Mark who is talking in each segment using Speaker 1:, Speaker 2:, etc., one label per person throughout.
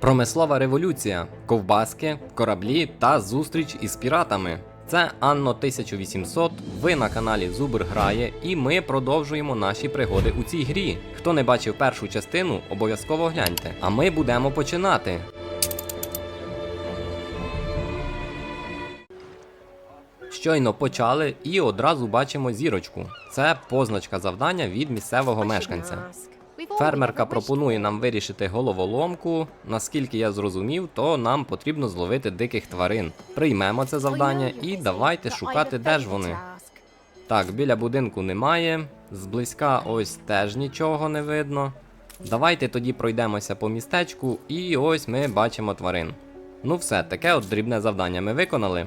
Speaker 1: Промислова революція, ковбаски, кораблі та зустріч із піратами. Це Анно 1800. Ви на каналі Зубр грає, і ми продовжуємо наші пригоди у цій грі. Хто не бачив першу частину, обов'язково гляньте. А ми будемо починати. Щойно почали і одразу бачимо зірочку. Це позначка завдання від місцевого мешканця. Фермерка пропонує нам вирішити головоломку. Наскільки я зрозумів, то нам потрібно зловити диких тварин. Приймемо це завдання і давайте шукати, де ж вони. Так, біля будинку немає. Зблизька ось теж нічого не видно. Давайте тоді пройдемося по містечку, і ось ми бачимо тварин. Ну все, таке от дрібне завдання ми виконали.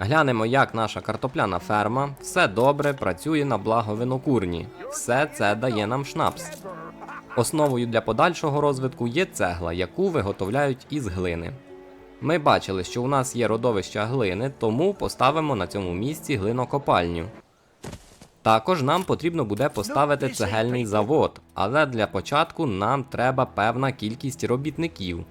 Speaker 1: Глянемо, як наша картопляна ферма. Все добре, працює на благо винокурні. Все це дає нам шнапс. Основою для подальшого розвитку є цегла, яку виготовляють із глини. Ми бачили, що у нас є родовища глини, тому поставимо на цьому місці глинокопальню. Також нам потрібно буде поставити цегельний завод, але для початку нам треба певна кількість робітників.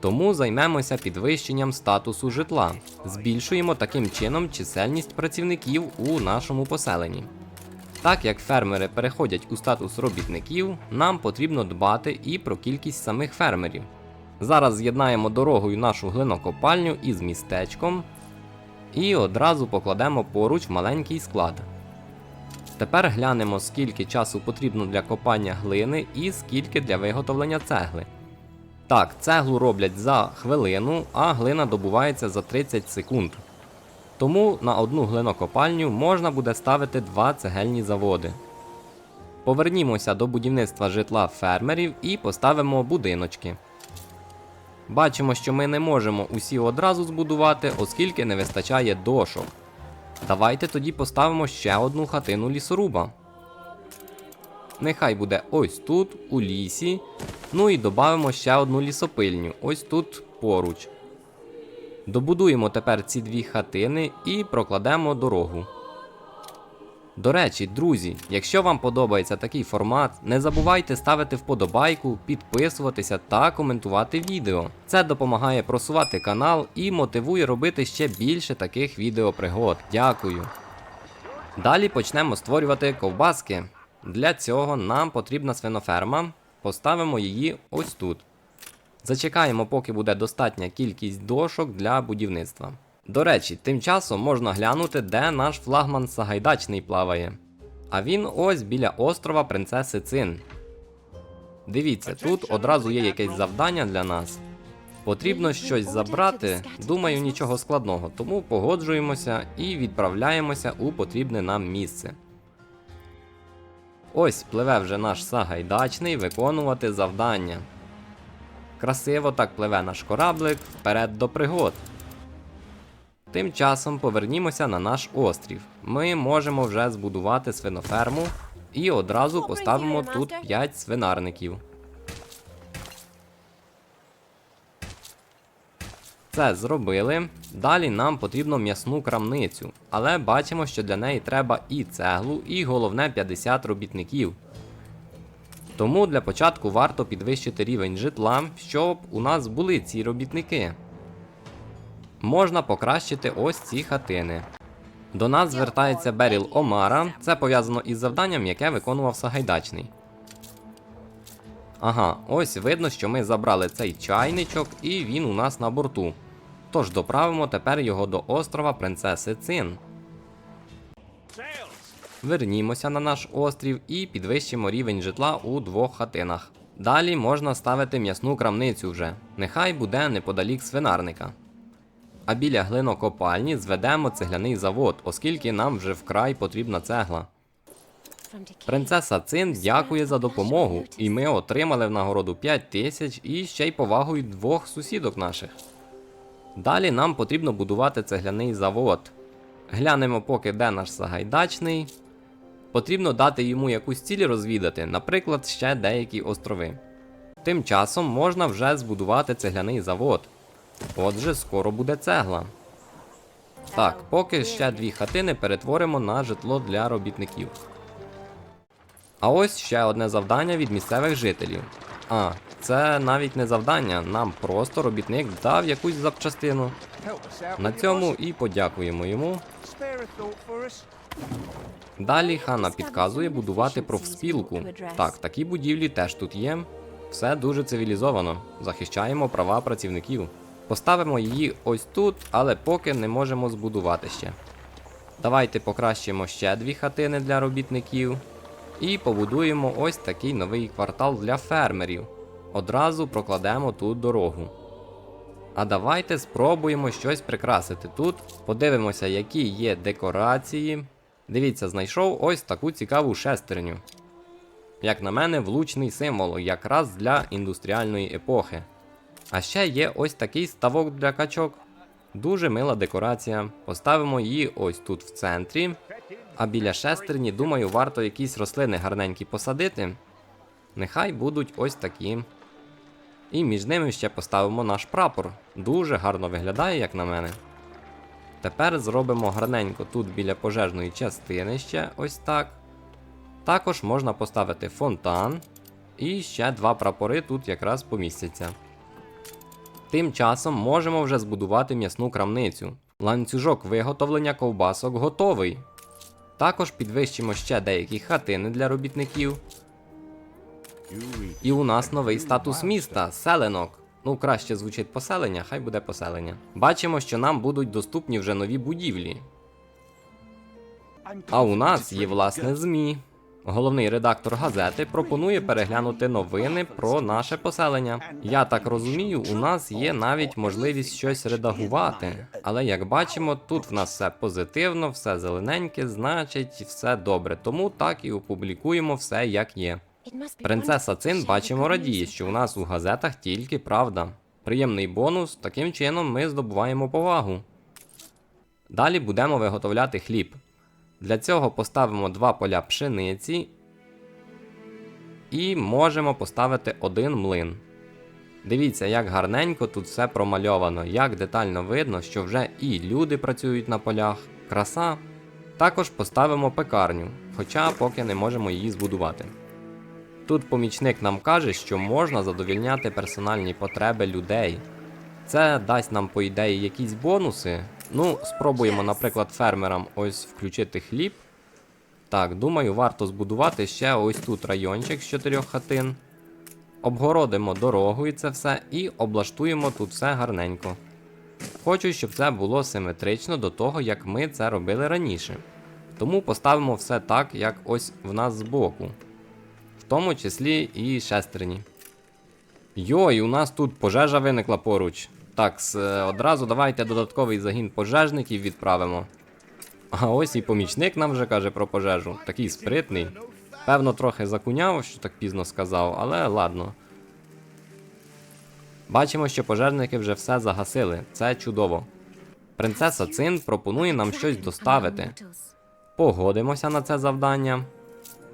Speaker 1: Тому займемося підвищенням статусу житла. Збільшуємо таким чином чисельність працівників у нашому поселенні. Так як фермери переходять у статус робітників, нам потрібно дбати і про кількість самих фермерів. Зараз з'єднаємо дорогою нашу глинокопальню із містечком і одразу покладемо поруч маленький склад. Тепер глянемо, скільки часу потрібно для копання глини і скільки для виготовлення цегли. Так, цеглу роблять за хвилину, а глина добувається за 30 секунд. Тому на одну глинокопальню можна буде ставити два цегельні заводи. Повернімося до будівництва житла фермерів і поставимо будиночки. Бачимо, що ми не можемо усі одразу збудувати, оскільки не вистачає дошок. Давайте тоді поставимо ще одну хатину лісоруба. Нехай буде ось тут, у лісі. Ну і додамо ще одну лісопильню, ось тут поруч. Добудуємо тепер ці дві хатини і прокладемо дорогу. До речі, друзі, якщо вам подобається такий формат, не забувайте ставити вподобайку, підписуватися та коментувати відео. Це допомагає просувати канал і мотивує робити ще більше таких відеопригод. Дякую. Далі почнемо створювати ковбаски. Для цього нам потрібна свиноферма. Поставимо її ось тут. Зачекаємо, поки буде достатня кількість дошок для будівництва. До речі, тим часом можна глянути, де наш флагман Сагайдачний плаває. А він ось біля острова Принцеси Цин. Дивіться, тут одразу є якесь завдання для нас. Потрібно щось забрати, думаю, нічого складного, тому погоджуємося і відправляємося у потрібне нам місце. Ось пливе вже наш Сагайдачний виконувати завдання. Красиво так пливе наш кораблик вперед до пригод. Тим часом повернімося на наш острів. Ми можемо вже збудувати свиноферму і одразу поставимо тут 5 свинарників. Це зробили. Далі нам потрібно м'ясну крамницю, але бачимо, що для неї треба і цеглу, і головне 50 робітників. Тому для початку варто підвищити рівень житла, щоб у нас були ці робітники. Можна покращити ось ці хатини. До нас звертається Беріл Омара. Це пов'язано із завданням, яке виконував Сагайдачний. Ага, ось видно, що ми забрали цей чайничок, і він у нас на борту. Тож доправимо тепер його до острова Принцеси Цин. Вернімося на наш острів і підвищимо рівень житла у двох хатинах. Далі можна ставити м'ясну крамницю вже. Нехай буде неподалік свинарника. А біля глинокопальні зведемо цегляний завод, оскільки нам вже вкрай потрібна цегла. Принцеса Цин дякує за допомогу, і ми отримали в нагороду 5 тисяч і ще й повагою двох сусідок наших. Далі нам потрібно будувати цегляний завод. Глянемо, поки де наш Сагайдачний. Потрібно дати йому якусь ціль розвідати, наприклад, ще деякі острови. Тим часом можна вже збудувати цегляний завод. Отже, скоро буде цегла. Так, поки ще дві хатини перетворимо на житло для робітників. А ось ще одне завдання від місцевих жителів. А, це навіть не завдання, нам просто робітник дав якусь запчастину. На цьому і подякуємо йому. Далі Хана підказує будувати профспілку. Так, такі будівлі теж тут є. Все дуже цивілізовано. Захищаємо права працівників. Поставимо її ось тут, але поки не можемо збудувати ще. Давайте покращимо ще дві хатини для робітників. І побудуємо ось такий новий квартал для фермерів. Одразу прокладемо тут дорогу. А давайте спробуємо щось прикрасити тут. Подивимося, які є декорації. Дивіться, знайшов ось таку цікаву шестерню. Як на мене, влучний символ, якраз для індустріальної епохи. А ще є ось такий ставок для качок. Дуже мила декорація. Поставимо її ось тут в центрі. А біля шестерні, думаю, варто якісь рослини гарненькі посадити. Нехай будуть ось такі. І між ними ще поставимо наш прапор. Дуже гарно виглядає, як на мене. Тепер зробимо гарненько тут біля пожежної частини ще ось так. Також можна поставити фонтан. І ще два прапори тут якраз помістяться. Тим часом можемо вже збудувати м'ясну крамницю. Ланцюжок виготовлення ковбасок готовий. Також підвищимо ще деякі хатини для робітників. І у нас новий статус міста селенок. Ну, краще звучить поселення, хай буде поселення. Бачимо, що нам будуть доступні вже нові будівлі. А у нас є власне ЗМІ. Головний редактор газети пропонує переглянути новини про наше поселення. Я так розумію, у нас є навіть можливість щось редагувати. Але як бачимо, тут в нас все позитивно, все зелененьке, значить, все добре. Тому так і опублікуємо все як є. Принцеса Цин бачимо радіє, що у нас у газетах тільки правда. Приємний бонус, таким чином ми здобуваємо повагу. Далі будемо виготовляти хліб. Для цього поставимо два поля пшениці і можемо поставити один млин. Дивіться, як гарненько тут все промальовано, як детально видно, що вже і люди працюють на полях. Краса. Також поставимо пекарню, хоча поки не можемо її збудувати. Тут помічник нам каже, що можна задовільняти персональні потреби людей. Це дасть нам, по ідеї, якісь бонуси. Ну, спробуємо, наприклад, фермерам ось включити хліб. Так, думаю, варто збудувати ще ось тут райончик з чотирьох хатин. Обгородимо дорогу і це все, і облаштуємо тут все гарненько. Хочу, щоб це було симетрично до того, як ми це робили раніше. Тому поставимо все так, як ось в нас збоку. Тому числі і шестерні. Йой, у нас тут пожежа виникла поруч. Так, е, одразу давайте додатковий загін пожежників відправимо. А ось і помічник нам вже каже про пожежу. Такий спритний. Певно, трохи закуняв, що так пізно сказав, але ладно. Бачимо, що пожежники вже все загасили. Це чудово. Принцеса Цин пропонує нам щось доставити. Погодимося на це завдання.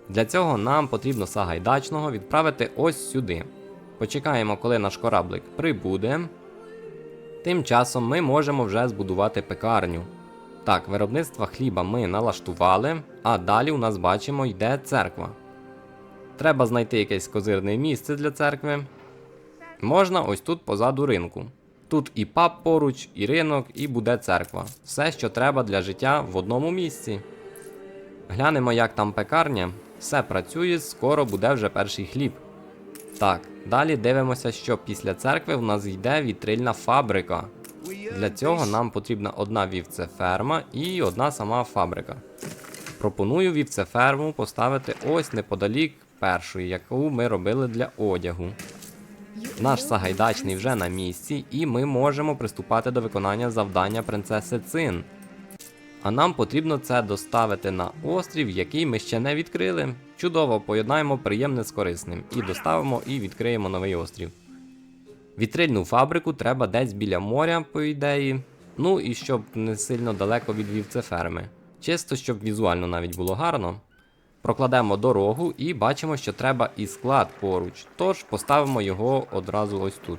Speaker 1: Для цього нам потрібно Сагайдачного відправити ось сюди. Почекаємо, коли наш кораблик прибуде. Тим часом ми можемо вже збудувати пекарню. Так, виробництво хліба ми налаштували, а далі у нас бачимо йде церква. Треба знайти якесь козирне місце для церкви. Можна ось тут позаду ринку. Тут і паб поруч, і ринок, і буде церква. Все, що треба для життя в одному місці. Глянемо, як там пекарня. Все працює, скоро буде вже перший хліб. Так, далі дивимося, що після церкви в нас йде вітрильна фабрика. Для цього нам потрібна одна вівцеферма і одна сама фабрика. Пропоную вівцеферму поставити ось неподалік першої, яку ми робили для одягу. Наш сагайдачний вже на місці, і ми можемо приступати до виконання завдання принцеси Цин. А нам потрібно це доставити на острів, який ми ще не відкрили. Чудово, поєднаємо приємне з корисним і доставимо і відкриємо новий острів. Вітрильну фабрику треба десь біля моря, по ідеї. Ну і щоб не сильно далеко від вівцеферми. Чисто, щоб візуально навіть було гарно. Прокладемо дорогу і бачимо, що треба і склад поруч. Тож поставимо його одразу ось тут.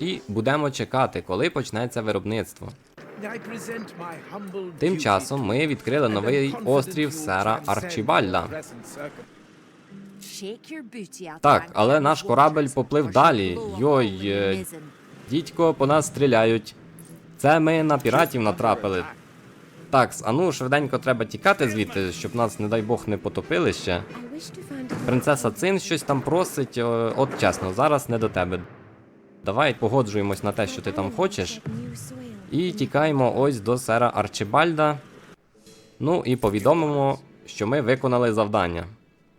Speaker 1: І будемо чекати, коли почнеться виробництво.
Speaker 2: Тим часом ми відкрили новий острів сера Арчібальда.
Speaker 1: Так, але наш корабель поплив далі. Йой, е, дідько, по нас стріляють. Це ми на піратів натрапили. Так, а ну швиденько треба тікати звідти, щоб нас, не дай Бог, не потопили ще. Принцеса Цин щось там просить, от чесно, зараз не до тебе. Давай погоджуємось на те, що ти там хочеш. І тікаємо ось до сера Арчибальда. Ну і повідомимо, що ми виконали завдання.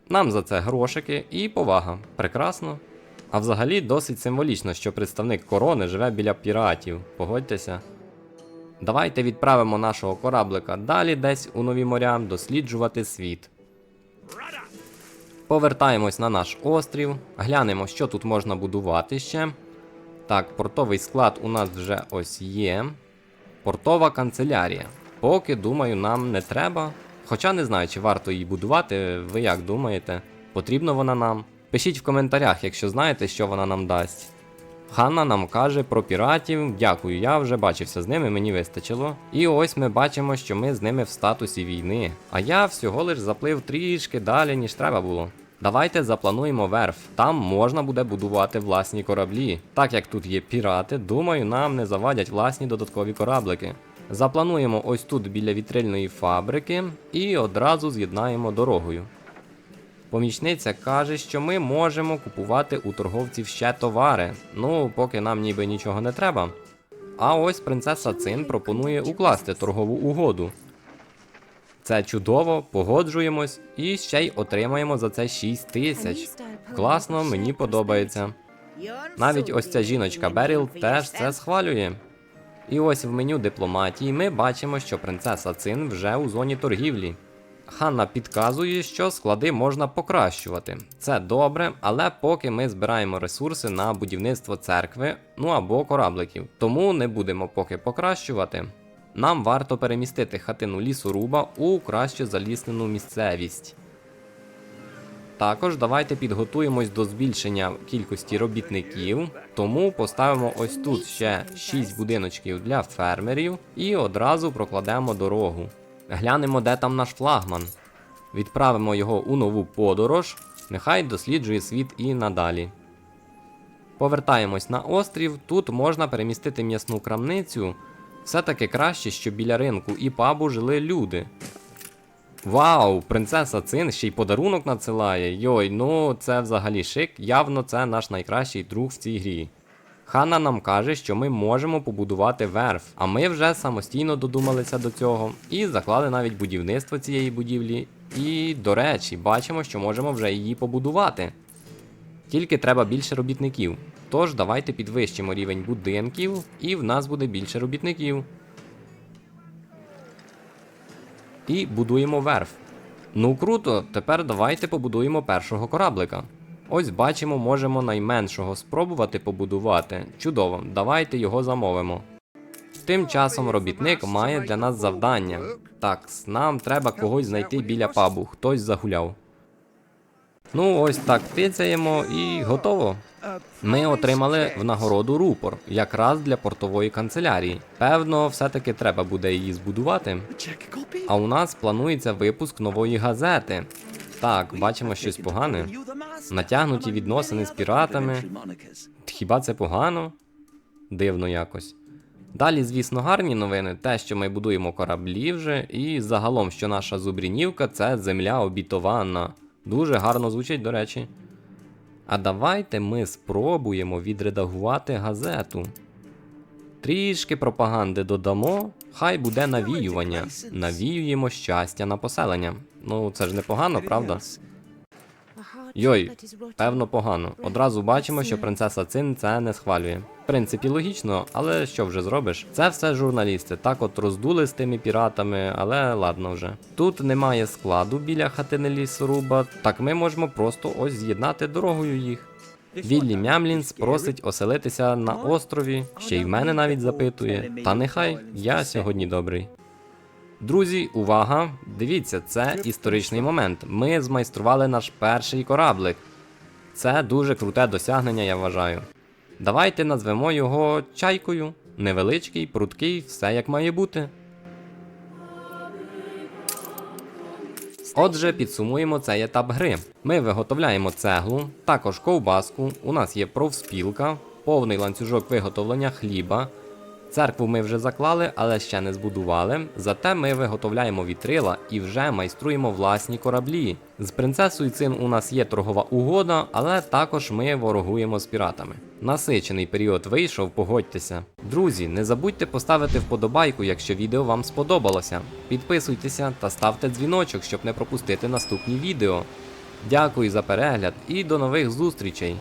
Speaker 1: Нам за це грошики і повага. Прекрасно. А взагалі досить символічно, що представник корони живе біля піратів. Погодьтеся. Давайте відправимо нашого кораблика далі десь у нові моря досліджувати світ. Повертаємось на наш острів, глянемо, що тут можна будувати ще. Так, портовий склад у нас вже ось є. Портова канцелярія. Поки, думаю, нам не треба. Хоча не знаю, чи варто її будувати, ви як думаєте? Потрібно вона нам? Пишіть в коментарях, якщо знаєте, що вона нам дасть. Ханна нам каже про піратів. Дякую, я вже бачився з ними, мені вистачило. І ось ми бачимо, що ми з ними в статусі війни. А я всього лиш заплив трішки далі, ніж треба було. Давайте заплануємо верф. Там можна буде будувати власні кораблі. Так як тут є пірати, думаю, нам не завадять власні додаткові кораблики. Заплануємо ось тут біля вітрильної фабрики і одразу з'єднаємо дорогою. Помічниця каже, що ми можемо купувати у торговців ще товари. Ну, поки нам ніби нічого не треба. А ось принцеса Цин пропонує укласти торгову угоду. Це чудово, погоджуємось і ще й отримаємо за це 6 тисяч. Класно, мені подобається. Навіть ось ця жіночка Беріл теж це схвалює. І ось в меню дипломатії ми бачимо, що принцеса Цин вже у зоні торгівлі. Ханна підказує, що склади можна покращувати. Це добре, але поки ми збираємо ресурси на будівництво церкви, ну або корабликів. Тому не будемо поки покращувати. Нам варто перемістити хатину лісоруба у краще заліснену місцевість. Також давайте підготуємось до збільшення кількості робітників, тому поставимо ось тут ще 6 будиночків для фермерів і одразу прокладемо дорогу. Глянемо, де там наш флагман. Відправимо його у нову подорож, нехай досліджує світ і надалі. Повертаємось на острів. Тут можна перемістити м'ясну крамницю. Все-таки краще, щоб біля ринку і пабу жили люди. Вау, принцеса Цин ще й подарунок надсилає. Йой, ну це взагалі шик. Явно це наш найкращий друг в цій грі. Ханна нам каже, що ми можемо побудувати верф, а ми вже самостійно додумалися до цього і заклали навіть будівництво цієї будівлі. І, до речі, бачимо, що можемо вже її побудувати. Тільки треба більше робітників. Тож давайте підвищимо рівень будинків, і в нас буде більше робітників. І будуємо верф. Ну круто, тепер давайте побудуємо першого кораблика. Ось бачимо, можемо найменшого спробувати побудувати. Чудово, давайте його замовимо. Тим часом робітник має для нас завдання. Так, нам треба когось знайти біля пабу, хтось загуляв. Ну, ось так тицяємо і готово. Ми отримали в нагороду рупор, якраз для портової канцелярії. Певно, все-таки треба буде її збудувати. А у нас планується випуск нової газети. Так, бачимо щось погане. Натягнуті відносини з піратами. Хіба це погано? Дивно якось. Далі, звісно, гарні новини, те, що ми будуємо кораблі вже, і загалом, що наша зубрінівка це земля обітована. Дуже гарно звучить, до речі. А давайте ми спробуємо відредагувати газету. Трішки пропаганди додамо, хай буде навіювання. Навіюємо щастя на поселення. Ну, це ж непогано, правда? Йой, певно, погано. Одразу бачимо, що принцеса Цин це не схвалює. Принципі, логічно, але що вже зробиш? Це все журналісти. Так от роздули з тими піратами, але ладно вже. Тут немає складу біля хатини лісоруба, так ми можемо просто ось з'єднати дорогою їх. Віллі Мямлінс просить оселитися на острові, ще й в мене навіть запитує. Та нехай я сьогодні добрий. Друзі, увага! Дивіться, це історичний момент. Ми змайстрували наш перший кораблик. Це дуже круте досягнення, я вважаю. Давайте назвемо його чайкою. Невеличкий, пруткий, все як має бути. Отже, підсумуємо цей етап гри. Ми виготовляємо цеглу, також ковбаску. У нас є профспілка, повний ланцюжок виготовлення хліба. Церкву ми вже заклали, але ще не збудували. Зате ми виготовляємо вітрила і вже майструємо власні кораблі. З принцесою Цин у нас є торгова угода, але також ми ворогуємо з піратами. Насичений період вийшов, погодьтеся. Друзі, не забудьте поставити вподобайку, якщо відео вам сподобалося. Підписуйтеся та ставте дзвіночок, щоб не пропустити наступні відео. Дякую за перегляд і до нових зустрічей!